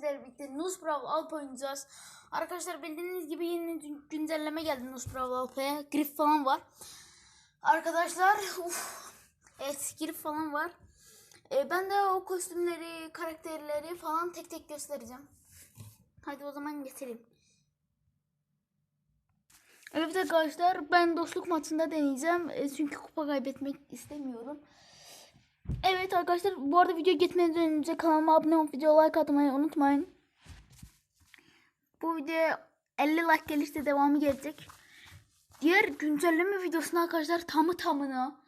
sizlerle birlikte Nus Brawl Alp oynayacağız. Arkadaşlar bildiğiniz gibi yeni gün- güncelleme geldi Nus Brawl Alp'e. Grif falan var. Arkadaşlar uf, evet grif falan var. Ee, ben de o kostümleri, karakterleri falan tek tek göstereceğim. Hadi o zaman getireyim. Evet arkadaşlar ben dostluk maçında deneyeceğim. E, çünkü kupa kaybetmek istemiyorum. Evet arkadaşlar bu arada video gitmeden önce kanalıma abone olup video like atmayı unutmayın. Bu video 50 like gelirse devamı gelecek. Diğer güncelleme videosuna arkadaşlar tamı tamına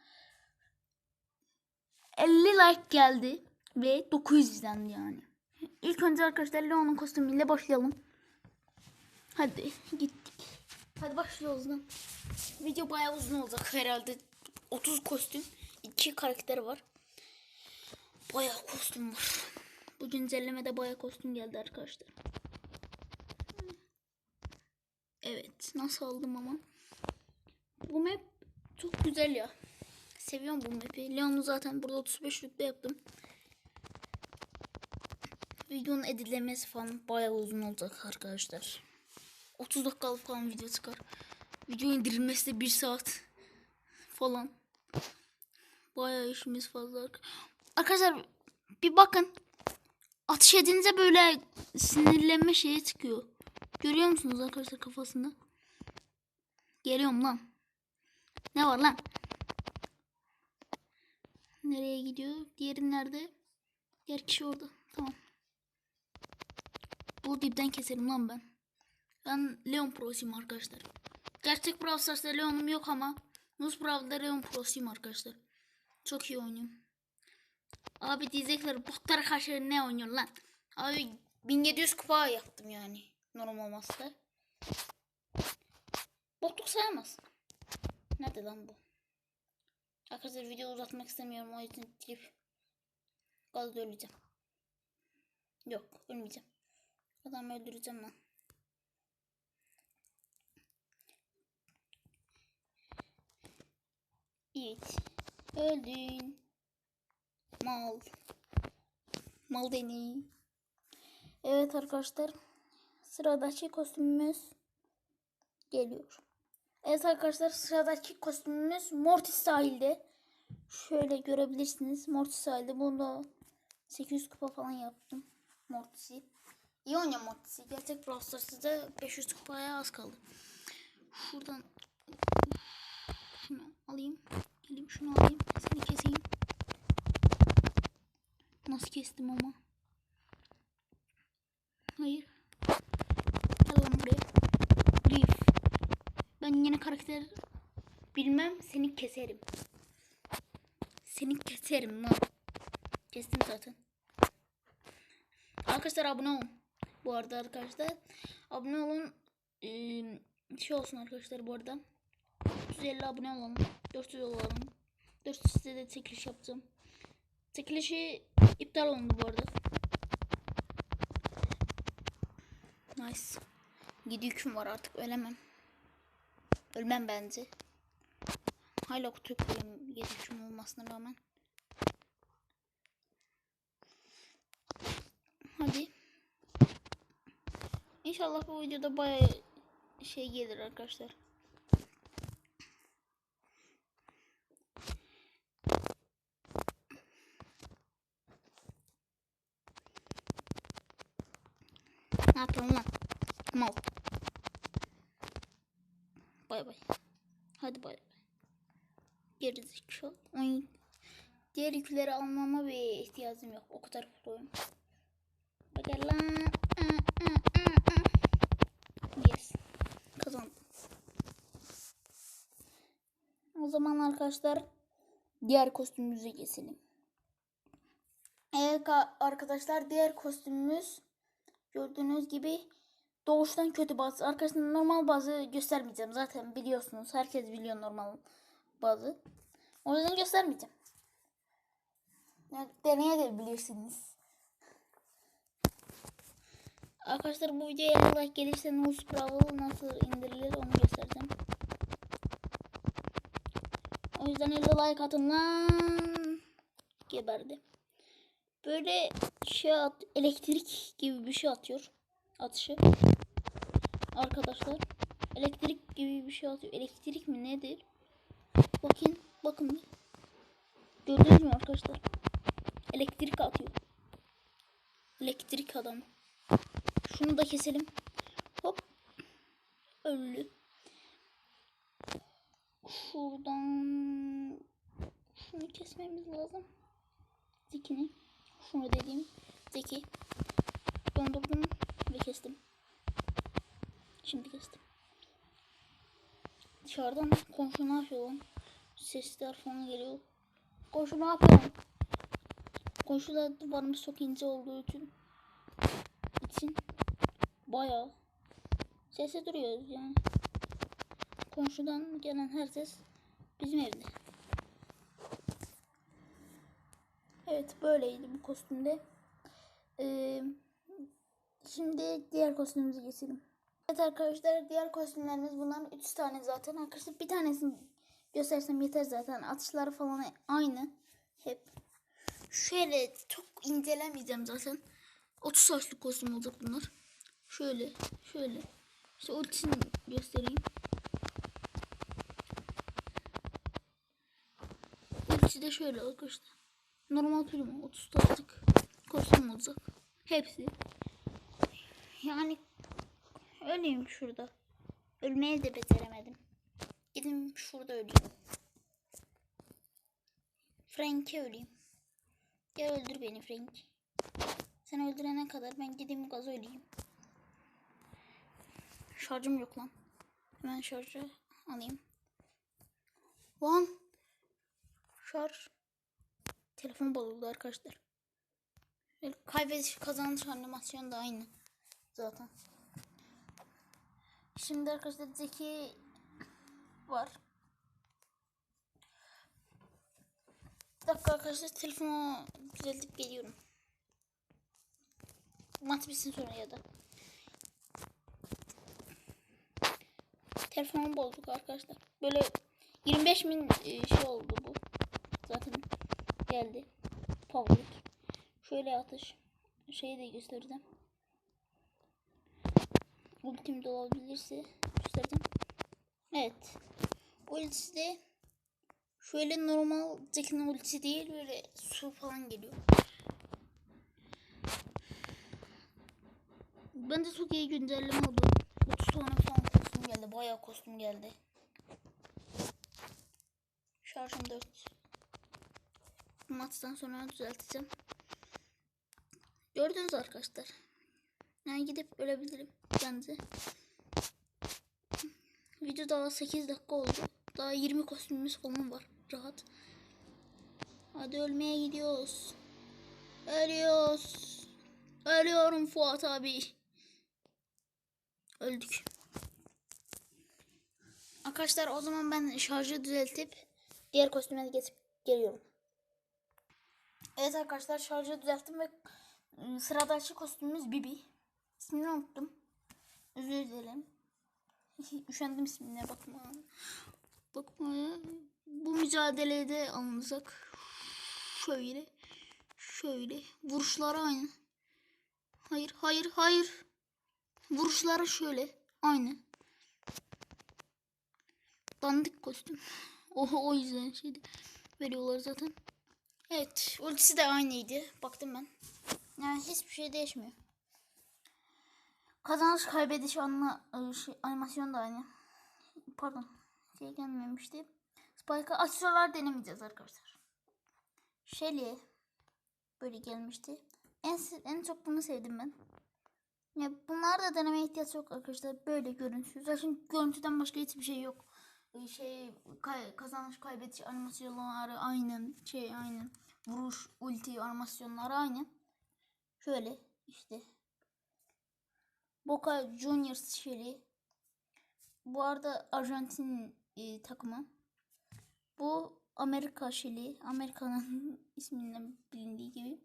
50 like geldi ve 900 izlendi yani. İlk önce arkadaşlar Leon'un kostümüyle başlayalım. Hadi gittik. Hadi başlıyoruz lan. Video bayağı uzun olacak herhalde. 30 kostüm, 2 karakter var. Bayağı kostüm var. Bu güncellemede bayağı kostüm geldi arkadaşlar. Evet. Nasıl aldım ama. Bu map çok güzel ya. Seviyorum bu map'i. Leon'u zaten burada 35 rütbe yaptım. Videonun editlemesi falan bayağı uzun olacak arkadaşlar. 30 dakikalık falan video çıkar. Video indirilmesi de 1 saat falan. Bayağı işimiz fazla. Arkadaşlar bir bakın. Ateş edince böyle sinirlenme şeye çıkıyor. Görüyor musunuz arkadaşlar kafasında? Geliyorum lan. Ne var lan? Nereye gidiyor? Diğeri nerede? Diğer kişi orada. Tamam. Bu dipten keserim lan ben. Ben Leon Pro'suyum arkadaşlar. Gerçek Brawl Stars'ta Leon'um yok ama Nuz Brawl'da Leon Pro'suyum arkadaşlar. Çok iyi oynuyorum. Abi diyecekler botlara karşı ne oynuyor lan? Abi 1700 kupa yaptım yani. Normal olmazsa. Botluk sayamaz. Nerede lan bu? Arkadaşlar video uzatmak istemiyorum o yüzden trip. Gazda öleceğim. Yok ölmeyeceğim. Adamı öldüreceğim lan. Evet. Öldün. Mal. Mal deney. Evet arkadaşlar. Sıradaki kostümümüz geliyor. Evet arkadaşlar sıradaki kostümümüz Mortis sahilde. Şöyle görebilirsiniz. Mortis sahilde. Bunda 800 kupa falan yaptım. Mortis'i. İyi oynuyor Mortis'i. Gerçek Brawl Stars'ta 500 kupaya az kaldı. Şuradan şunu alayım. Geleyim şunu alayım. Seni keseyim. Nasıl kestim ama? Hayır. Gel lan buraya. Griff. Ben yine karakter bilmem seni keserim. Seni keserim lan. Kestim zaten. Arkadaşlar abone olun. Bu arada arkadaşlar abone olun. Ee, şey olsun arkadaşlar bu arada. 350 abone olalım. 400 olalım. 400 size de çekiliş yapacağım. Çekilişi iptal oldu bu arada. Nice. 7 yüküm var artık ölemem. Ölmem bence. Hala kutu koyayım 7 yüküm olmasına rağmen. Hadi. İnşallah bu videoda bayağı şey gelir arkadaşlar. Yapıyorsun lan? Mal. Bay bay. Hadi bay bay. Gerizekalı. Diğer yükleri almama bir ihtiyacım yok. O kadar mutluyum. Gel lan. Yes. Kazandım. O zaman arkadaşlar diğer kostümümüze geçelim. Evet ka- arkadaşlar diğer kostümümüz gördüğünüz gibi doğuştan kötü bazı. Arkadaşlar normal bazı göstermeyeceğim. Zaten biliyorsunuz. Herkes biliyor normal bazı. O yüzden göstermeyeceğim. Ya, deneyebilirsiniz. Arkadaşlar bu videoya 50 like gelirse Nus Brawl nasıl indirilir onu göstereceğim. O yüzden 50 like atın lan. Geberdi. Böyle şey at, elektrik gibi bir şey atıyor. Atışı. Arkadaşlar. Elektrik gibi bir şey atıyor. Elektrik mi nedir? Bakın. Bakın. Gördünüz mü arkadaşlar? Elektrik atıyor. Elektrik adam. Şunu da keselim. Hop. Öldü. Şuradan şunu kesmemiz lazım. Zekini. Şunu dediğim Zeki. Dondurdum ve kestim. Şimdi kestim. Dışarıdan komşu ne yapıyor? Sesler falan geliyor. Komşu ne yapıyor? Komşular duvarımız çok ince olduğu için için bayağı sesi duruyoruz yani. Komşudan gelen her ses bizim evde. Evet böyleydi bu kostümde. Ee, şimdi diğer kostümümüze geçelim. Evet arkadaşlar diğer kostümlerimiz bunların 3 tane zaten. Arkadaşlar bir tanesini göstersem yeter zaten. Atışları falan aynı. Hep. Şöyle çok incelemeyeceğim zaten. 30 saçlı kostüm olacak bunlar. Şöyle, şöyle. İşte ultisini göstereyim. Ultisi de şöyle arkadaşlar. Normal primo 30 saçlık kostüm olacak. Hepsi. Yani öleyim şurada. Ölmeye de beceremedim. Gidin şurada öleyim. Frank'e öleyim. Gel öldür beni Frank. Sen öldürene kadar ben gideyim gaz öleyim. Şarjım yok lan. Hemen şarjı alayım. Lan. Şarj. Telefon bozuldu arkadaşlar. Kaybediş kazanış animasyonu da aynı. Zaten. Şimdi arkadaşlar Zeki var. Bir dakika arkadaşlar telefonu düzeltip geliyorum. Maç bitsin sonra ya da. Telefonum bozduk arkadaşlar. Böyle 25 bin e, şey oldu bu. Zaten geldi. Public. Şöyle atış. Şeyi de göstereceğim. Ultim de olabilirse göstereceğim. Evet. Ultisi de şöyle normal Jack'in ultisi değil böyle su falan geliyor. Bence çok iyi güncelleme oldu. 30 tane falan kostüm geldi. Bayağı kostüm geldi. Şarjım 4. Maçtan sonra düzelteceğim. Gördünüz arkadaşlar. Yani gidip ölebilirim bence. Video daha 8 dakika oldu. Daha 20 kostümümüz falan var. Rahat. Hadi ölmeye gidiyoruz. Ölüyoruz. Ölüyorum Fuat abi. Öldük. Arkadaşlar o zaman ben şarjı düzeltip diğer kostüme geçip geliyorum. Evet arkadaşlar şarjı düzelttim ve ıı, sıradaki kostümümüz Bibi. İsmini unuttum. Özür dilerim. Üşendim ismine bakma. Bakmaya. Bu mücadelede alınacak. Şöyle. Şöyle. Vuruşları aynı. Hayır, hayır, hayır. Vuruşları şöyle. Aynı. Dandik kostüm. O, o yüzden şeydi. Veriyorlar zaten. Evet. Ultisi de aynıydı. Baktım ben. Yani hiçbir şey değişmiyor. Kazanış kaybediş anla, ıı, şey, animasyon da aynı. Pardon. Şey gelmemişti. Spike'a aksesuarlar denemeyeceğiz arkadaşlar. Shelly böyle gelmişti. En, en çok bunu sevdim ben. Ya bunlar da denemeye ihtiyaç yok arkadaşlar. Böyle görüntü. Zaten görüntüden başka hiçbir şey yok. Ee, Şey kay- kazanış kaybediş animasyonları aynı. Şey aynı. Vuruş, ulti animasyonları aynı. Şöyle işte. Boca Juniors Shelly. Bu arada Arjantin e, takımı. Bu Amerika Shelly. Amerika'nın isminden bilindiği gibi.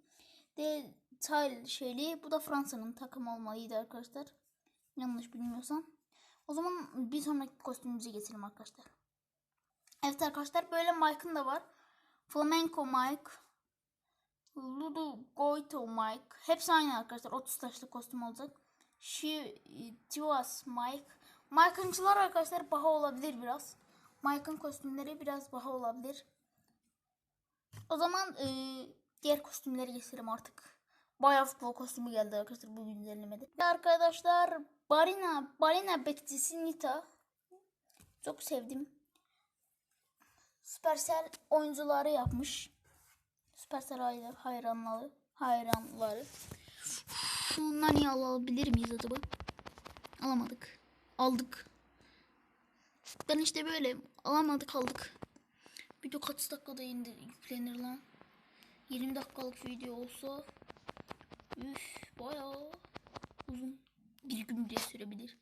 De Tile Shelly. Bu da Fransa'nın takımı olmalıydı arkadaşlar. Yanlış bilmiyorsam. O zaman bir sonraki kostümümüze geçelim arkadaşlar. Evet arkadaşlar böyle Mike'ın da var. Flamenco Mike. Ludo Goito Mike. Hepsi aynı arkadaşlar. 30 taşlı kostüm olacak. She Tivas Mike. Mike'ıncılar arkadaşlar baha olabilir biraz. Mike'ın kostümleri biraz baha olabilir. O zaman e, diğer kostümleri geçelim artık. Bayağı futbol kostümü geldi arkadaşlar bu güncellemede. Ve Arkadaşlar Barina, Barina bekçisi Nita. Çok sevdim. Supercell oyuncuları yapmış. Supercell hayran- hayranları. Hayranları. Şundan niye alabilir miyiz acaba? Alamadık. Aldık. Ben işte böyle alamadık aldık. Video kaç dakikada indi, yüklenir lan? 20 dakikalık video olsa üf bayağı uzun bir gün bile sürebilir.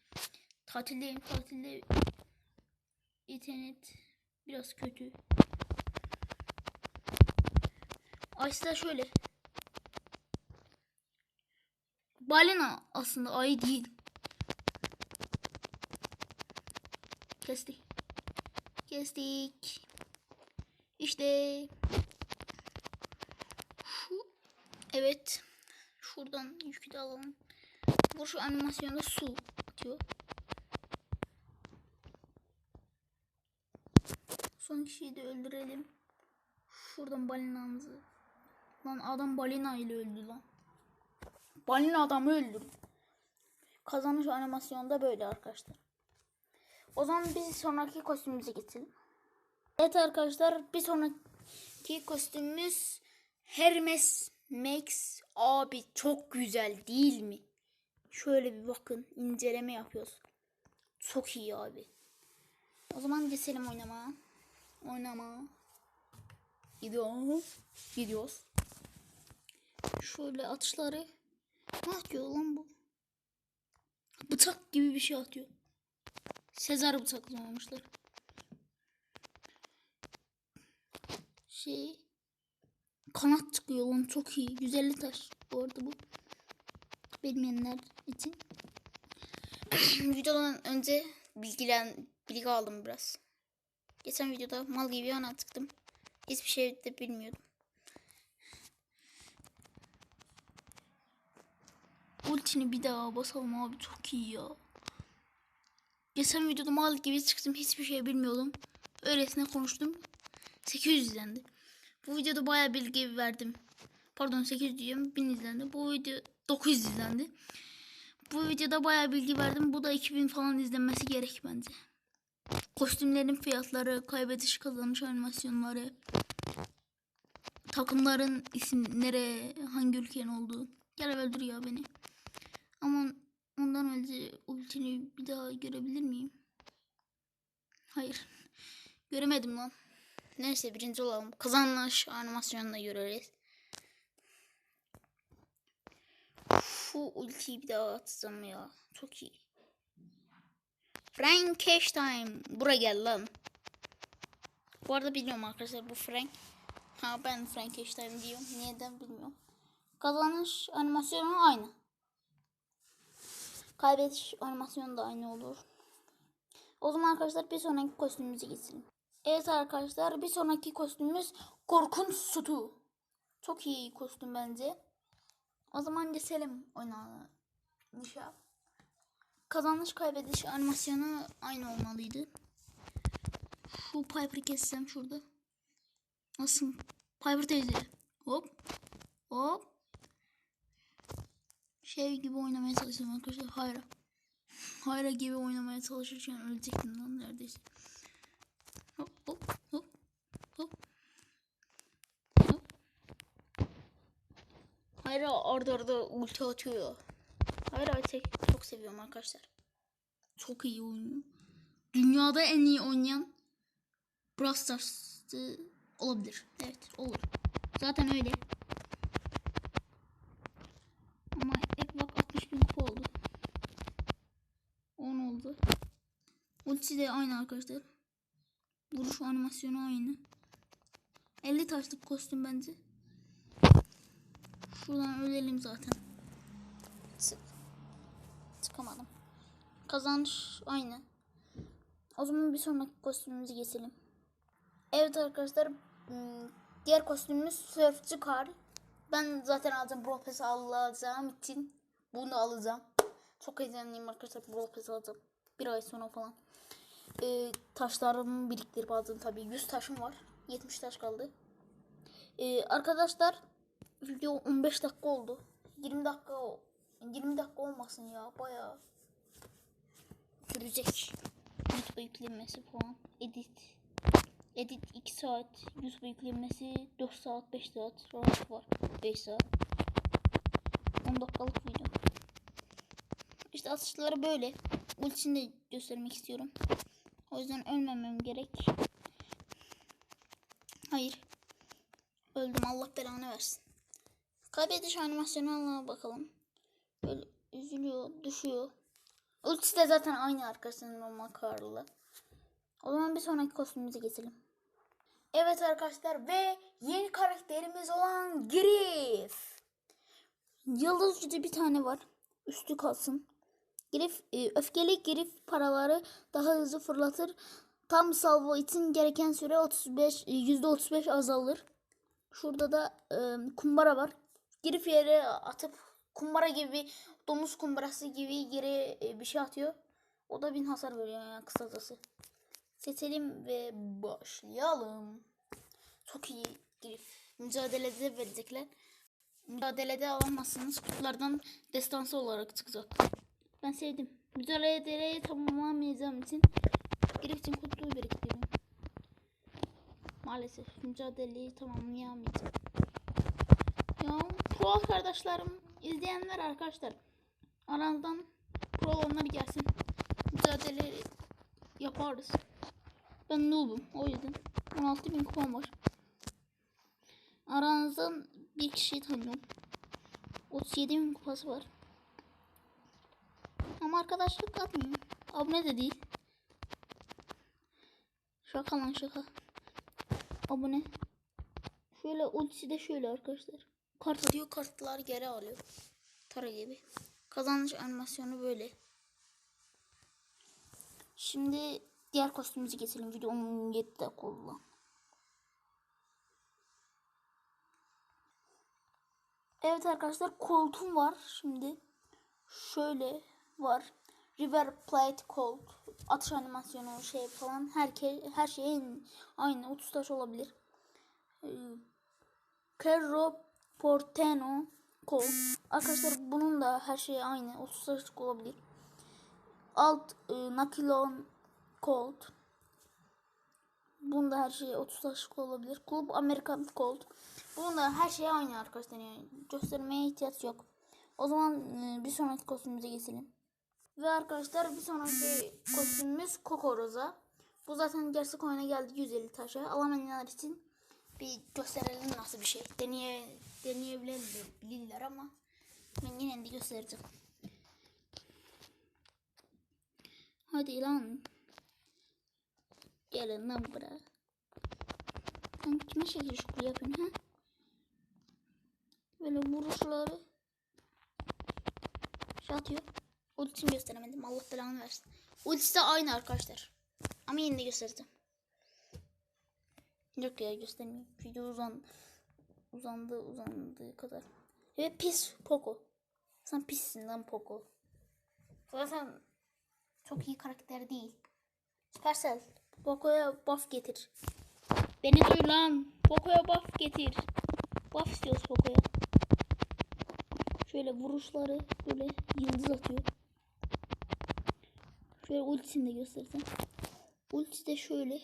Tatildeyim tatilde internet biraz kötü. Aysa şöyle. Balina aslında ayı değil. Kestik. Kestik. İşte. Şu. Evet. Şuradan yükü de alalım. Bu şu animasyonda su atıyor. Son kişiyi de öldürelim. Şuradan balinamızı. Lan adam balina ile öldü lan. Balina adamı öldürdü. Kazanış animasyonda böyle arkadaşlar. O zaman biz sonraki kostümümüze geçelim. Evet arkadaşlar bir sonraki kostümümüz Hermes Max. Abi çok güzel değil mi? Şöyle bir bakın inceleme yapıyoruz. Çok iyi abi. O zaman geçelim oynamaya. Oynama. Gidiyoruz. Gidiyoruz. Şöyle atışları. Ne atıyor lan bu? Bıçak gibi bir şey atıyor. Sezar bıçaklamamışlar. Şey kanat çıkıyor lan çok iyi. 150 taş bu arada bu. Bilmeyenler için. Videodan önce bilgilen bilgi aldım biraz. Geçen videoda mal gibi anlattıktım. Hiçbir şey de bilmiyordum. Ultini bir daha basalım abi çok iyi ya. Geçen videoda mal gibi çıktım hiçbir şey bilmiyordum. Öylesine konuştum. 800 izlendi. Bu videoda bayağı bilgi verdim. Pardon 800 diyorum 1000 izlendi. Bu video 900 izlendi. Bu videoda bayağı bilgi verdim. Bu da 2000 falan izlenmesi gerek bence. Kostümlerin fiyatları, kaybediş kazanış animasyonları, takımların isimleri, hangi ülkenin olduğu. Gel öldürüyor beni. Ama ondan önce ultini bir daha görebilir miyim? Hayır. Göremedim lan. Neyse birinci olalım. Kazanış animasyonunu göreriz. Şu ultiyi bir daha atacağım ya. Çok iyi. Frankenstein. Buraya gel lan. Bu arada biliyorum arkadaşlar bu Frank. Ha ben Frankenstein diyorum. Neden bilmiyorum. Kazanış animasyonu aynı. Kaybediş animasyonu da aynı olur. O zaman arkadaşlar bir sonraki kostümümüze geçelim. Evet arkadaşlar bir sonraki kostümümüz Korkunç Sütü. Çok iyi kostüm bence. O zaman geçelim oynanışa. Kazanış kaybediş animasyonu aynı olmalıydı. Şu Piper'ı kessem şurada. Nasıl? Piper teyze. Hop. Hop. Şey gibi oynamaya çalışıyorum arkadaşlar. Hayra. Hayra gibi oynamaya çalışırken ölecektim lan neredeyse. Hop hop hop. Hop. Hop. Hayra orada orada ulti atıyor. Hayra tek çok seviyorum arkadaşlar. Çok iyi oynuyor. Dünyada en iyi oynayan Brawl Stars'ı olabilir. Evet olur. Zaten öyle. Ama hep bak 60 bin kupa oldu. 10 oldu. Ultisi de aynı arkadaşlar. Vuruş animasyonu aynı. 50 taşlık kostüm bence. Şuradan ölelim zaten. Çık. Çıkamadım. Kazanış aynı. O zaman bir sonraki kostümümüzü geçelim. Evet arkadaşlar. ım, Diğer kostümümüz Surfçı Kar. Ben zaten alacağım Brawl Pass alacağım için bunu alacağım. Çok heyecanlıyım arkadaşlar Brawl Pass alacağım. Bir ay sonra falan. Ee, taşlarımı biriktirip aldım tabii. 100 taşım var. 70 taş kaldı. Ee, arkadaşlar video 15 dakika oldu. 20 dakika 20 dakika olmasın ya bayağı sürecek. YouTube yüklenmesi falan. Edit. Edit 2 saat. YouTube yüklenmesi 4 saat 5 saat. Rahat var. 5 saat. 10 dakikalık video. İşte atışları böyle. Ultisini de göstermek istiyorum. O yüzden ölmemem gerek. Hayır. Öldüm Allah belanı versin. Kaybediş animasyonuna bakalım. Böyle üzülüyor, düşüyor. Ultisi de zaten aynı arkadaşlar normal karlı. O zaman bir sonraki kostümümüze geçelim. Evet arkadaşlar ve yeni karakterimiz olan Griff. Yıldız bir tane var. Üstü kalsın. Griff, e, öfkeli Griff paraları daha hızlı fırlatır. Tam salvo için gereken süre 35 e, %35 azalır. Şurada da e, kumbara var. Griff yere atıp kumbara gibi domuz kumbarası gibi geri e, bir şey atıyor. O da bin hasar veriyor yani kısacası. Seçelim ve başlayalım. Çok iyi Griff. Mücadelede verecekler. Mücadelede alamazsınız. Kutulardan destansı olarak çıkacak. Ben sevdim. Mücadeleyi tamamlamayacağım için Griff için kutuyu. Maalesef mücadeleyi tamamlayamayacağım. Ya pro arkadaşlarım izleyenler arkadaşlar aranızdan pro olanlar gelsin. Mücadele yaparız. Ben noob'um o yüzden 16.000 kupam var. Aranızdan bir kişiyi tanıyorum. 37.000 kupası var. Ama arkadaşlık atmıyor. Abone de değil. Şaka lan şaka. Abone. Şöyle ultisi de şöyle arkadaşlar. Kart atıyor kartlar geri alıyor. Tara gibi. Kazanış animasyonu böyle. Şimdi diğer kostümümüzü geçelim. Video 17 dakika oldu. Evet arkadaşlar koltuğum var şimdi. Şöyle var. River Plate Colt. Atış animasyonu şey falan. Herke, her şeyin aynı. 30 taş olabilir. Ee, Kerro Porteno Colt. Arkadaşlar bunun da her şeyi aynı. 30 taşlık olabilir. Alt e, Nakilon Colt. Bunda her şey 30 taşlık olabilir. Club American Colt. Bunda her şey aynı arkadaşlar yani göstermeye ihtiyaç yok. O zaman e, bir sonraki kostümümüze geçelim. Ve arkadaşlar bir sonraki kostümümüz Coco Rosa. Bu zaten gerçek oyuna geldi 150 taşa. Alamayanlar için bir gösterelim nasıl bir şey. Deneye, deneyebilirler ama ben yine de göstereceğim. Hadi lan. Gelin lan buraya. Sen kime şekil şukul yapıyorsun ha? Böyle vuruşları şey atıyor. Ultisini gösteremedim. Allah belanı versin. Ultisi de aynı arkadaşlar. Ama yine de göstereceğim. Yok ya göstermeyeyim. Video uzan uzandı uzandığı kadar. Ve pis Poco. Sen pissin lan Poco. Zaten çok iyi karakter değil. Supercell. Poco'ya buff getir. Beni duy lan. Poco'ya buff getir. Buff istiyoruz Poco'ya. Şöyle vuruşları böyle yıldız atıyor. Şöyle ultisini de göstereceğim. Ultisi de şöyle.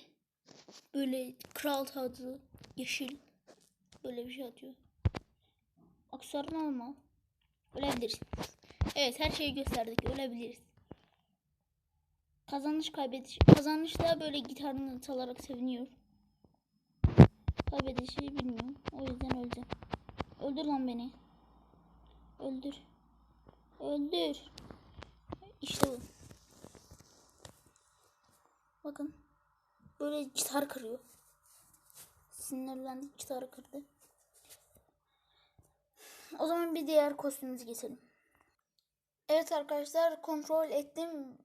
Böyle kral tadı yeşil. Böyle bir şey atıyor. Aksesuarını alma. Ölebiliriz. Evet her şeyi gösterdik. Ölebiliriz. Kazanış kaybediş. Kazanışta böyle gitarını çalarak seviniyor. Kaybedişi bilmiyorum. O yüzden öleceğim. Öldür lan beni. Öldür. Öldür. İşte bu. Bakın. Böyle gitar kırıyor. Sinirlendi gitarı kırdı. O zaman bir diğer kostümümüze geçelim. Evet arkadaşlar kontrol ettim.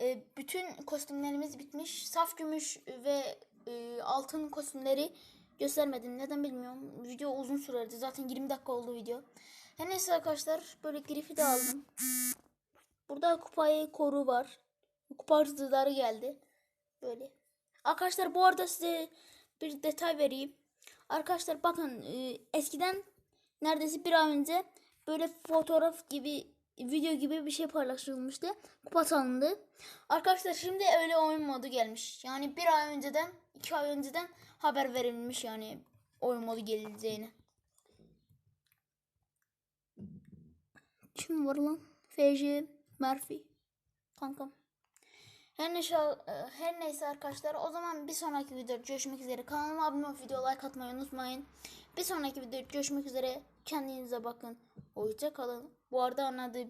E, bütün kostümlerimiz bitmiş. Saf gümüş ve e, altın kostümleri göstermedim. Neden bilmiyorum. Video uzun sürerdi. Zaten 20 dakika oldu video. Her neyse arkadaşlar böyle grifi de aldım. Burada kupayı koru var. Kupa hırsızları geldi. Böyle. Arkadaşlar bu arada size bir detay vereyim. Arkadaşlar bakın e, eskiden neredeyse bir ay önce böyle fotoğraf gibi video gibi bir şey paylaşılmıştı. Kupa salındı. Arkadaşlar şimdi öyle oyun modu gelmiş. Yani bir ay önceden iki ay önceden haber verilmiş yani oyun modu geleceğini. Kim var lan? FC Murphy. Kankam. Her neyse, e, her neyse arkadaşlar o zaman bir sonraki videoda görüşmek üzere. Kanalıma abone olup video like atmayı unutmayın. Bir sonraki videoda görüşmek üzere. Kendinize bakın. Hoşça kalın. Bu arada anladığı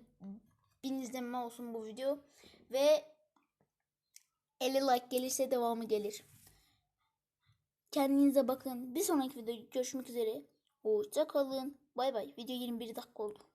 bin izlenme olsun bu video. Ve 50 like gelirse devamı gelir. Kendinize bakın. Bir sonraki videoda görüşmek üzere. Hoşça kalın. Bay bay. Video 21 dakika oldu.